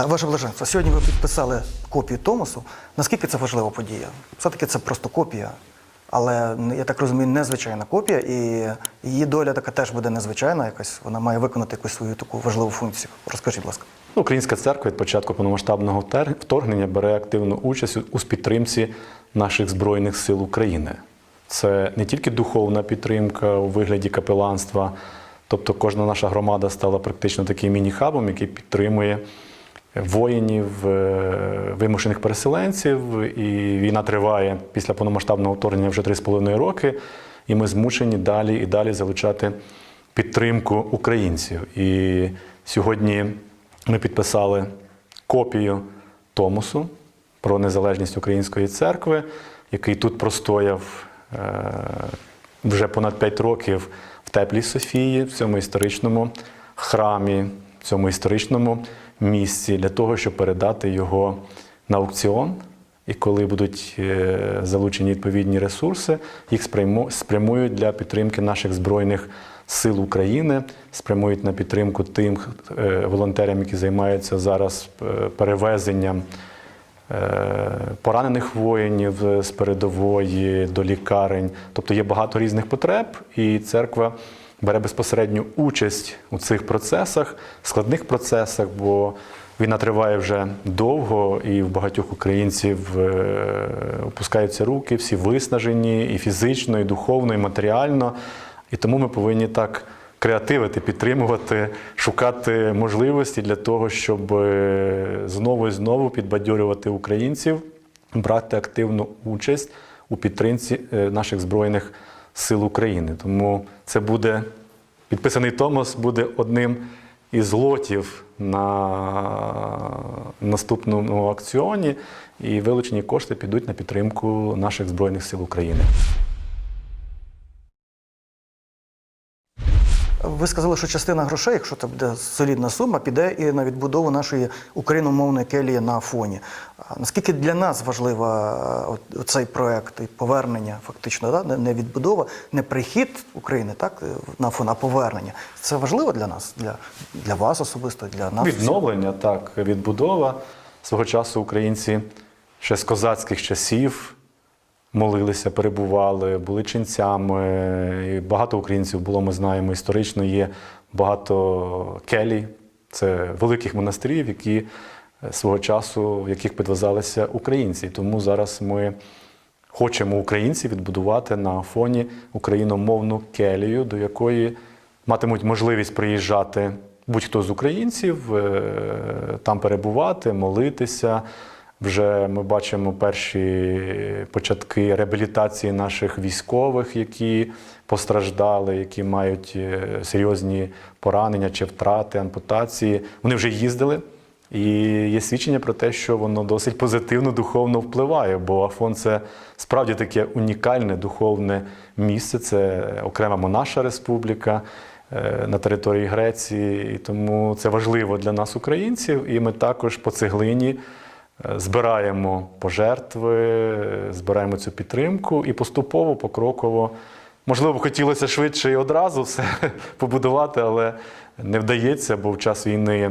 Ваше блаженство, сьогодні ви підписали копію Томосу. Наскільки це важлива подія? Все-таки це просто копія, але я так розумію, незвичайна копія, і її доля така теж буде незвичайна. Якась вона має виконати якусь свою таку важливу функцію. Розкажіть, будь ласка. Ну, Українська церква від початку повномасштабного вторгнення бере активну участь у підтримці наших Збройних сил України. Це не тільки духовна підтримка у вигляді капеланства, тобто кожна наша громада стала практично таким міні-хабом, який підтримує воїнів, е, вимушених переселенців. І війна триває після повномасштабного вторгнення вже 3,5 роки, і ми змушені далі і далі залучати підтримку українців. І сьогодні ми підписали копію Томосу про незалежність Української церкви, який тут простояв е, вже понад 5 років в Теплій Софії, в цьому історичному храмі, в цьому історичному місці, для того, щоб передати його на аукціон. І коли будуть е, залучені відповідні ресурси, їх спрямують для підтримки наших збройних сил України, спрямують на підтримку тим е, волонтерам, які займаються зараз е, перевезенням поранених воїнів з передової до лікарень. Тобто є багато різних потреб, і церква бере безпосередню участь у цих процесах, складних процесах, бо війна триває вже довго, і в багатьох українців е, опускаються руки, всі виснажені і фізично, і духовно, і матеріально. І тому ми повинні так креативити, підтримувати, шукати можливості для того, щоб е, знову і знову підбадьорювати українців, брати активну участь у підтримці е, наших збройних сил України. Тому це буде підписаний Томос буде одним із лотів на наступному акціоні, і вилучені кошти підуть на підтримку наших збройних сил України. Ви сказали, що частина грошей, якщо це буде солідна сума, піде і на відбудову нашої україномовної келії на фоні. Наскільки для нас важлива е, цей проект і повернення, фактично, да? не- відбудова, не прихід України, так е, на фон, а повернення. Це важливо для нас, для, для вас особисто, для нас. Відновлення, так, відбудова. Свого часу українці ще з козацьких часів молилися, перебували, були ченцями. І багато українців було, ми знаємо, історично є багато келій, це великих монастирів, які е, свого часу, в яких підвязалися українці. Тому зараз ми хочемо українців відбудувати на фоні україномовну келію, до якої матимуть можливість приїжджати будь-хто з українців, е, там перебувати, молитися. Вже ми бачимо перші початки реабілітації наших військових, які постраждали, які мають е, серйозні поранення чи втрати, ампутації. Вони вже їздили. І є свідчення про те, що воно досить позитивно духовно впливає, бо Афон це справді таке унікальне духовне місце. Це окрема монаша республіка е, на території Греції. І тому це важливо для нас, українців. І ми також по цеглині е, збираємо пожертви, е, збираємо цю підтримку і поступово, покроково. Можливо, хотілося швидше і одразу все побудувати, але не вдається, бо в час війни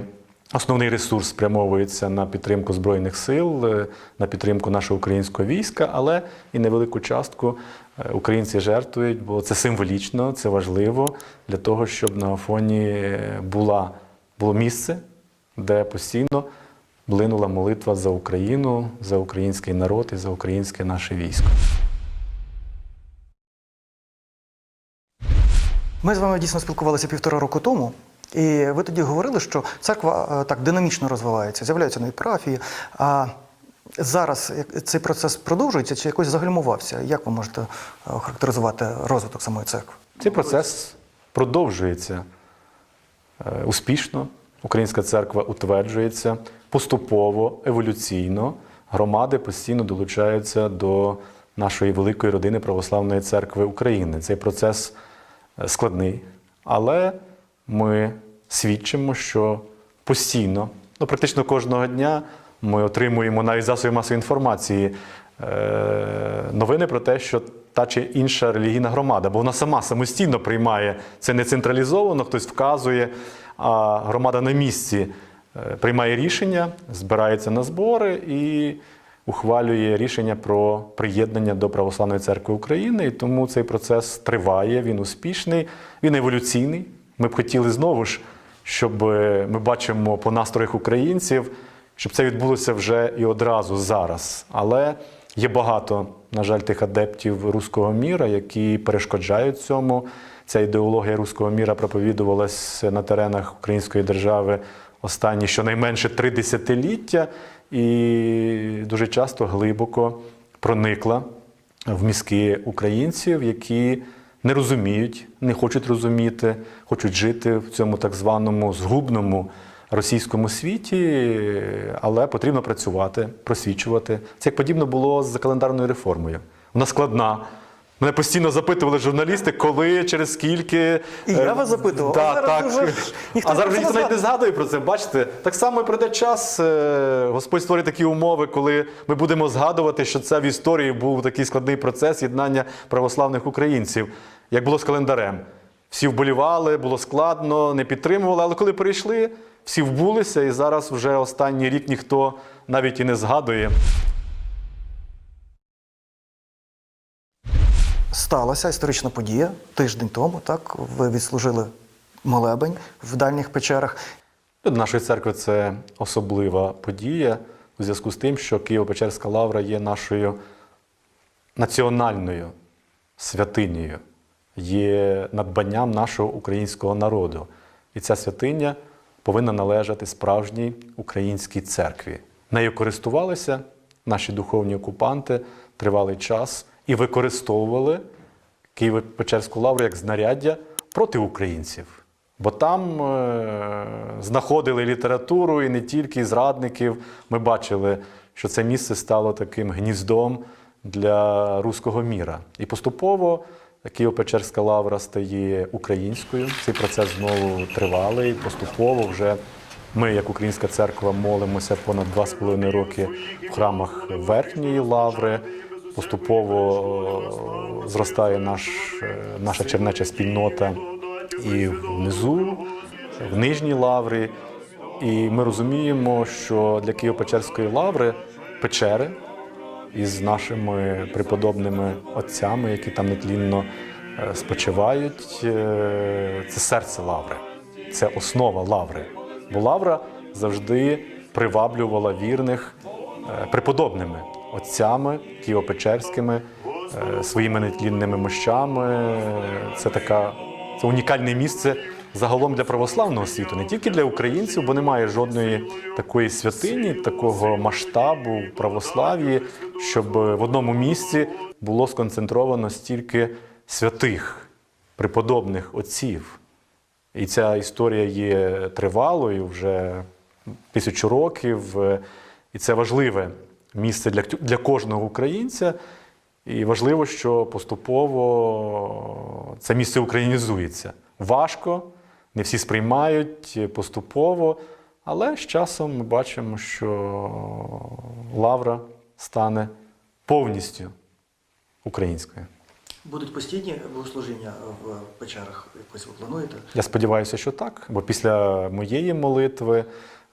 основний ресурс спрямовується на підтримку Збройних сил, е, на підтримку нашого українського війська, але і невелику частку е, українці жертвують, бо це символічно, це важливо для того, щоб на Афоні була, було місце, де постійно блинула молитва за Україну, за український народ і за українське наше військо. Ми з вами дійсно спілкувалися півтора року тому, і ви тоді говорили, що церква е, так динамічно розвивається, з'являються нові парафії. А зараз цей процес продовжується чи якось загальмувався? Як ви можете е, охарактеризувати розвиток самої церкви? Цей процес продовжується е, успішно. Українська церква утверджується поступово, еволюційно. Громади постійно долучаються до нашої великої родини Православної церкви України. Цей процес е, складний, але ми свідчимо, що постійно, ну практично кожного дня, ми отримуємо навіть засоби масової інформації е, новини про те, що та чи інша релігійна громада, бо вона сама самостійно приймає це не централізовано, хтось вказує, а громада на місці приймає рішення, збирається на збори і ухвалює рішення про приєднання до Православної церкви України. І тому цей процес триває, він успішний, він еволюційний. Ми б хотіли знову ж, щоб е, ми бачимо по настроях українців, щоб це відбулося вже і одразу зараз. Але є багато, на жаль, тих адептів руського міра, які перешкоджають цьому. Ця ідеологія руського міра проповідувалась на теренах української держави останні щонайменше три десятиліття, і дуже часто глибоко проникла в мізки українців, які не розуміють, не хочуть розуміти, хочуть жити в цьому так званому згубному російському світі, але потрібно працювати, просвічувати. Це як подібно було з календарною реформою. Вона складна. Мене постійно запитували журналісти, коли, через скільки. І я Е, вас запитував, Да, а зараз так. уже ніхто а не зараз ніхто навіть не згадує. про це. Бачите, так само прийде час, е, Господь створить такі умови, коли ми будемо згадувати, що це в історії був такий складний процес єднання православних українців, як було з календарем. Всі вболівали, було складно, не підтримували, але коли прийшли, всі вбулися, і зараз вже останній рік ніхто навіть і не згадує. Сталася історична подія тиждень тому. Так ви відслужили молебень в дальніх печерах. Для нашої церкви це особлива подія у зв'язку з тим, що Києво-Печерська лавра є нашою національною святинею, є надбанням нашого українського народу. І ця святиня повинна належати справжній українській церкві. Нею користувалися наші духовні окупанти тривалий час і використовували Києво-Печерську лавру як знаряддя проти українців. Бо там е, знаходили літературу і не тільки зрадників. Ми бачили, що це місце стало таким гніздом для руського міра. І поступово Києво-Печерська лавра стає українською. Цей процес знову тривалий. Поступово вже ми, як українська церква, молимося понад два з половиною роки в храмах верхньої лаври. Поступово е, зростає наш, е, наша чернеча спільнота і внизу, в нижній лаврі. І ми розуміємо, що для Києво-Печерської лаври печери із нашими преподобними отцями, які там нетлінно е, спочивають, це серце лаври, це основа лаври. Бо лавра завжди приваблювала вірних преподобними отцями Києво-Печерськими, е, своїми нетлінними мощами. Це така це унікальне місце загалом для православного світу, не тільки для українців, бо немає жодної такої святині, такого масштабу православ'ї, щоб в одному місці було сконцентровано стільки святих, преподобних отців. І ця історія є тривалою вже тисячу років, е, і це важливе місце для, для кожного українця. І важливо, що поступово це місце українізується. Важко, не всі сприймають поступово, але з часом ми бачимо, що лавра стане повністю українською. Будуть постійні богослужіння в печерах. Якось ви плануєте? Я сподіваюся, що так, бо після моєї молитви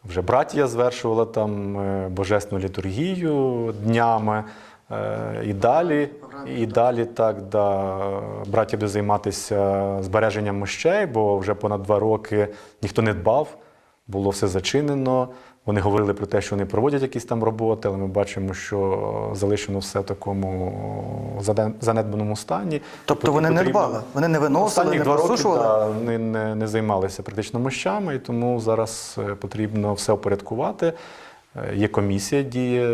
вже братія звершувала там е, божественну літургію днями. е, І далі, і далі так, да, браття буде займатися збереженням мощей, бо вже понад два роки ніхто не дбав, було все зачинено. Вони говорили про те, що вони проводять якісь там роботи, але ми бачимо, що залишено все в такому занедбаному стані. Тобто вони не дбали, вони не виносили, не просушували? да, вони не, не займалися практично мощами, і тому зараз е, потрібно все впорядкувати. Е, Є комісія діє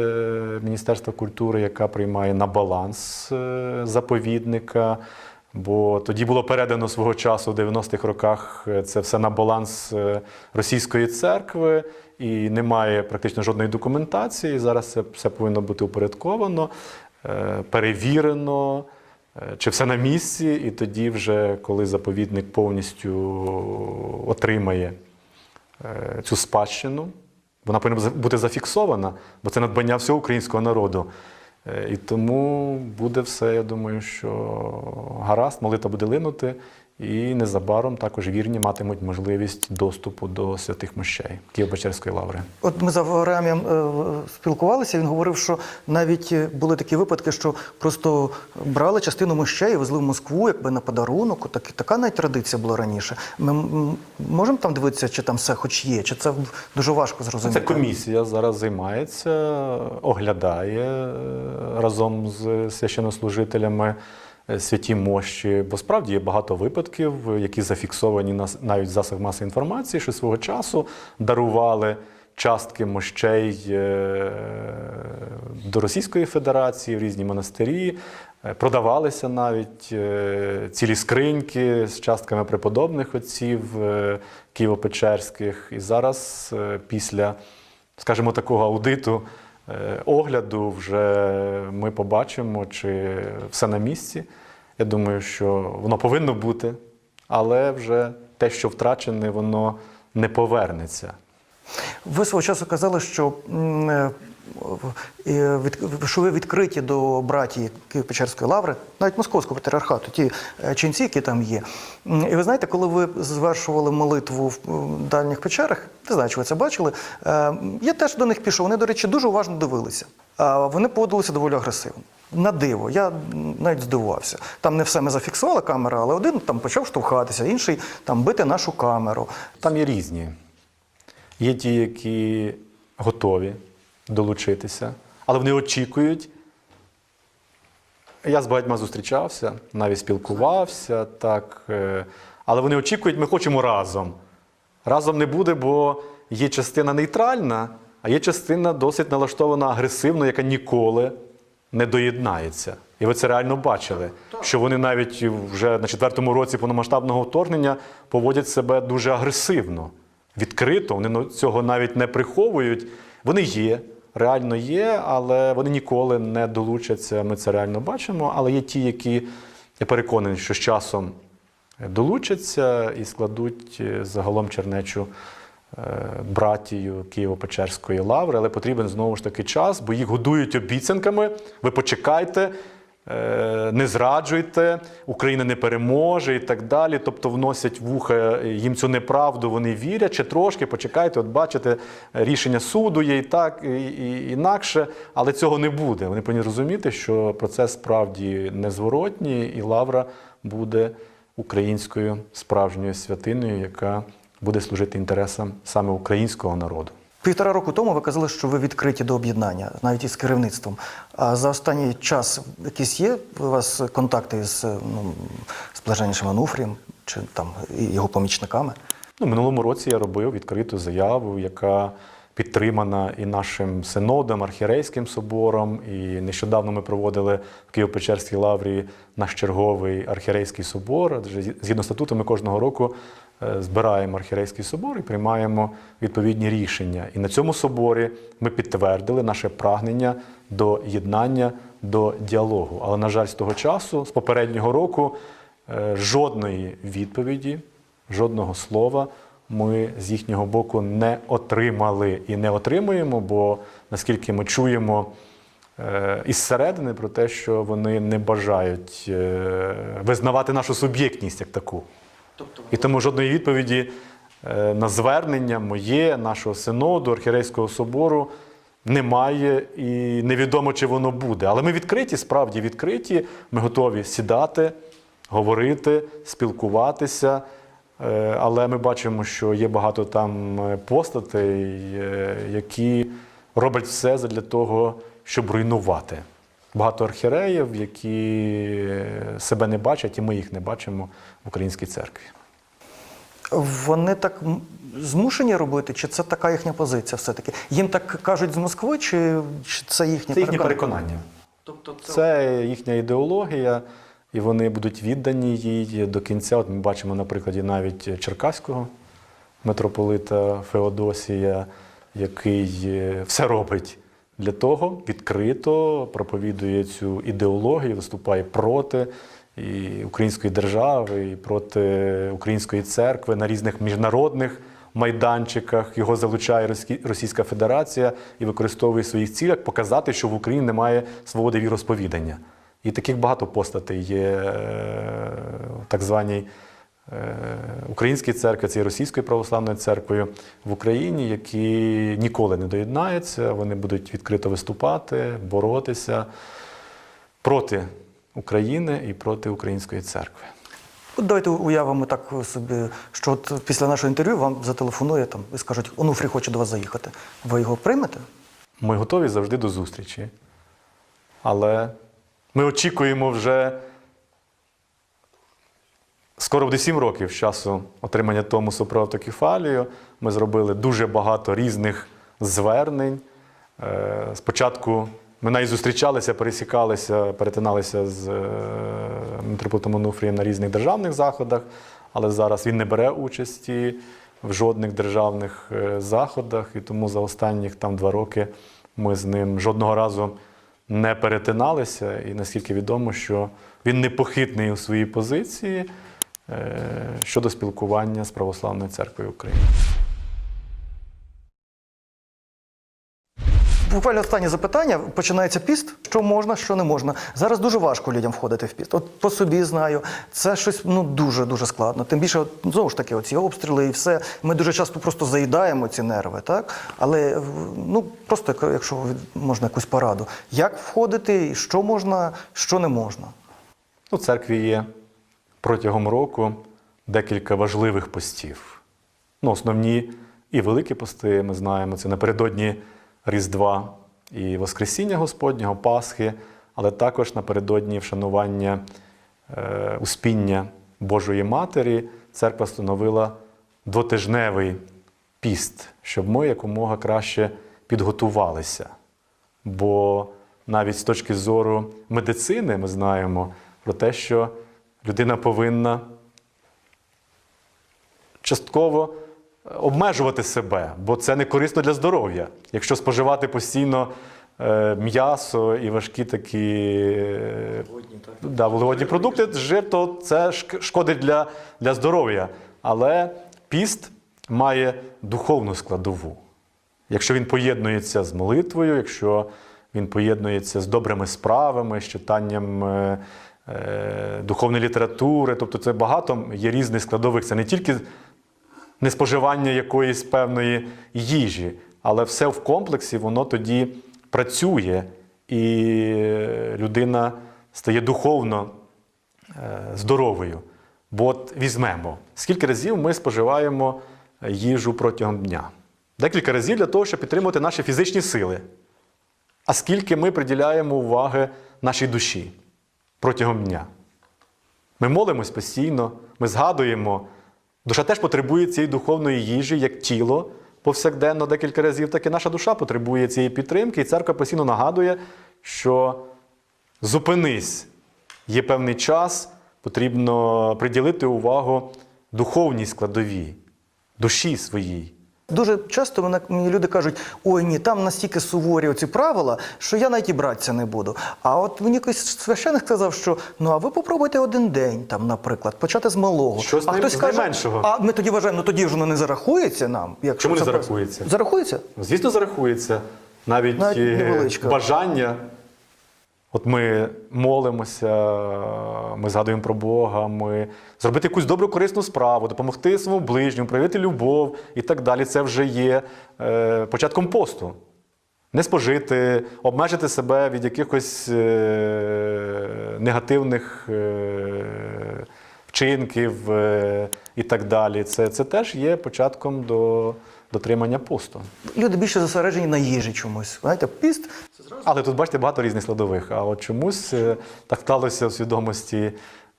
Міністерства культури, яка приймає на баланс е, заповідника. Бо тоді було передано свого часу в 90-х роках це все на баланс російської церкви, і немає практично жодної документації. Зараз це все повинно бути упорядковано, е, перевірено. Е, Чи все на місці, і тоді, вже коли заповідник повністю отримає е, цю спадщину, вона повинна бути зафіксована, бо це надбання всього українського народу. І тому буде все, я думаю, що гаразд, молитва буде линути, І незабаром також вірні матимуть можливість доступу до святих мощей Києво-Печерської лаври. От ми з Авраамом е, спілкувалися. Він говорив, що навіть е, були такі випадки, що просто брали частину мощей і везли в Москву, якби на подарунок. Так, така навіть традиція була раніше. Ми можемо там дивитися, чи там все хоч є, чи це дуже важко зрозуміти. Це комісія зараз займається, оглядає е, разом з священнослужителями святі мощі, бо справді є багато випадків, які зафіксовані на навіть в засобах масової інформації, що свого часу дарували частки мощей е, до Російської Федерації в різні монастирі. е, Продавалися навіть е, цілі скриньки з частками преподобних отців е, Києво-Печерських. І зараз, е, після, скажімо, такого аудиту, е, огляду, вже ми побачимо, чи все на місці. Я думаю, що воно повинно бути, але вже те, що втрачене, воно не повернеться. Ви свого часу казали, що, е, е, що ви відкриті до братії Києво-Печерської лаври, навіть Московського патріархату, ті е, ченці, які там є. І ви знаєте, коли ви звершували молитву в дальніх печерах, не знаю, чи ви це бачили, е, я теж до них пішов. Вони, до речі, дуже уважно дивилися. Вони поводилися доволі агресивно. На диво, я навіть здивувався. Там не все ми зафіксувала камера, але один там почав штовхатися, інший там бити нашу камеру. Там є різні. Є ті, які готові долучитися, але вони очікують. Я з багатьма зустрічався, навіть спілкувався, так. е, Але вони очікують, ми хочемо разом. Разом не буде, бо є частина нейтральна, а є частина досить налаштована агресивно, яка ніколи не доєднається. І ви це реально бачили, що вони навіть вже на четвертому році повномасштабного вторгнення поводять себе дуже агресивно, відкрито. Вони цього навіть не приховують. Вони є, реально є, але вони ніколи не долучаться. Ми це реально бачимо. Але є ті, які я переконаний, що з часом долучаться і складуть е, загалом чернечу е, братію Києво-Печерської лаври, але потрібен знову ж таки час, бо їх годують обіцянками. Ви почекайте, не зраджуйте, Україна не переможе і так далі. Тобто вносять вуха їм цю неправду, вони вірять, чи трошки почекайте, от бачите, рішення суду є і так, і інакше, але цього не буде. Вони повинні розуміти, що процес справді незворотній, і лавра буде українською справжньою святиною, яка буде служити інтересам саме українського народу. Півтора року тому ви казали, що ви відкриті до об'єднання, навіть із керівництвом. А за останній час якісь є у вас контакти з, ну, з блаженнішим Ануфрієм чи там його помічниками? Ну, минулому році я робив відкриту заяву, яка підтримана і нашим синодом, архірейським собором. І нещодавно ми проводили в Києво-Печерській лаврі наш черговий архірейський собор. Адже Згідно статуту, ми кожного року збираємо архірейський собор і приймаємо відповідні рішення. І на цьому соборі ми підтвердили наше прагнення до єднання, до діалогу. Але, на жаль, з того часу, з попереднього року, е, жодної відповіді жодного слова ми з їхнього боку не отримали і не отримуємо, бо наскільки ми чуємо е, із середини про те, що вони не бажають е, визнавати нашу суб'єктність як таку. І тому жодної відповіді е, на звернення моє, нашого синоду, архірейського собору немає і невідомо, чи воно буде. Але ми відкриті, справді відкриті. Ми готові сідати, говорити, спілкуватися. Е, Але ми бачимо, що є багато там е, постатей, які роблять все для того, щоб руйнувати. Багато архіреїв, які себе не бачать, і ми їх не бачимо в українській церкві. Вони так змушені робити, чи це така їхня позиція все-таки? Їм так кажуть з Москви, чи, чи це їхнє Це їхнє переконання? Тобто Це їхня ідеологія, і вони будуть віддані їй до кінця. От ми бачимо на прикладі навіть Черкаського митрополита Феодосія, який е, все робить для того, відкрито проповідує цю ідеологію, виступає проти і української держави, і проти української церкви на різних міжнародних майданчиках. Його залучає Російська Федерація і використовує в своїх цілях показати, що в Україні немає свободи віросповідання. І таких багато постатей є е, так званій Української церкви, цією Російською православною церквою в Україні, які ніколи не доєднаються, вони будуть відкрито виступати, боротися проти України і проти Української церкви. От давайте уявимо так собі, що от після нашого інтерв'ю вам зателефонує там і скажуть, Онуфрій хоче до вас заїхати. Ви його приймете? Ми готові завжди до зустрічі. Але ми очікуємо вже скоро буде сім років з часу отримання Томосу про автокефалію. Ми зробили дуже багато різних звернень. Е, Спочатку ми навіть зустрічалися, пересікалися, перетиналися з е, митрополитом Онуфрієм на різних державних заходах, але зараз він не бере участі в жодних державних е, заходах, і тому за останніх там два роки ми з ним жодного разу не перетиналися. І наскільки відомо, що він непохитний у своїй позиції щодо спілкування з Православною церквою України. Буквально останнє запитання. Починається піст. Що можна, що не можна. Зараз дуже важко людям входити в піст. От по собі знаю, це щось ну дуже дуже складно. Тим більше, от, знову ж таки, оці обстріли і все. Ми дуже часто просто заїдаємо ці нерви, так? Але ну просто якщо можна якусь пораду, як входити, що можна, що не можна. У церкві є протягом року декілька важливих постів. Ну, основні і великі пости, ми знаємо, це напередодні Різдва і Воскресіння Господнього, Пасхи, але також напередодні вшанування е, успіння Божої Матері. Церква встановила двотижневий піст, щоб ми якомога краще підготувалися. Бо навіть з точки зору медицини ми знаємо про те, що людина повинна частково обмежувати себе, бо це не корисно для здоров'я. Якщо споживати постійно е, м'ясо і важкі такі е, да, вуглеводні продукти, жир, то це шкодить для, для здоров'я. Але піст має духовну складову. Якщо він поєднується з молитвою, якщо він поєднується з добрими справами, з читанням е, е, духовної літератури, тобто це багато є різних складових. Це не тільки неспоживання якоїсь певної їжі, але все в комплексі воно тоді працює, і людина стає духовно е, здоровою. Бо от візьмемо, скільки разів ми споживаємо їжу протягом дня? Декілька разів для того, щоб підтримувати наші фізичні сили. А скільки ми приділяємо уваги нашій душі протягом дня? Ми молимось постійно, ми згадуємо. Душа теж потребує цієї духовної їжі, як тіло повсякденно декілька разів, так і наша душа потребує цієї підтримки, і церква постійно нагадує, що зупинись, є певний час, потрібно приділити увагу духовній складовій, душі своїй. Дуже часто мене, мені люди кажуть, ой ні, там настільки суворі оці правила, що я навіть і братися не буду. А от мені якийсь священик сказав, що ну а ви попробуйте один день, там, наприклад, почати з малого. Що з а ним- хтось каже, найменшого? а ми тоді вважаємо, ну тоді ж воно не зарахується нам. Якщо Чому не це зарахується? Зарахується? Звісно, зарахується навіть, Навіть е, бажання. От ми молимося, ми згадуємо про Бога, ми зробити якусь добру корисну справу, допомогти своєму ближньому, проявити любов і так далі. Це вже є е, початком посту. Не спожити, обмежити себе від якихось е, негативних е, вчинків е, і так далі. Це, це теж є початком до дотримання посту. Люди більше зосереджені на їжі чомусь. Знаєте, піст Але тут бачите багато різних складових. А от чомусь е, так сталося в свідомості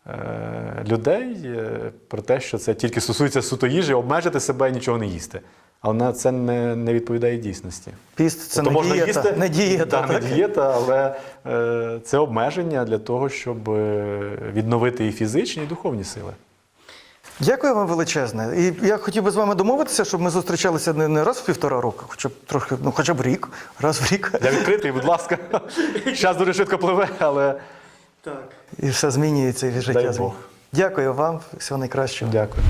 е, людей е, про те, що це тільки стосується суто їжі, обмежити себе і нічого не їсти. Але це не, не відповідає дійсності. Піст це Тобто не можна дієта, їсти, не дієта. Да, не дієта, але е, це обмеження для того, щоб відновити і фізичні, і духовні сили. Дякую вам величезне. І я хотів би з вами домовитися, щоб ми зустрічалися не, не раз в півтора року, хоча б трохи, ну хоча б рік, раз в рік. Я відкритий, будь ласка. Час дуже швидко пливе, але так. І все змінюється, і життя Дай Бог. Дякую вам, всього найкращого. дякую.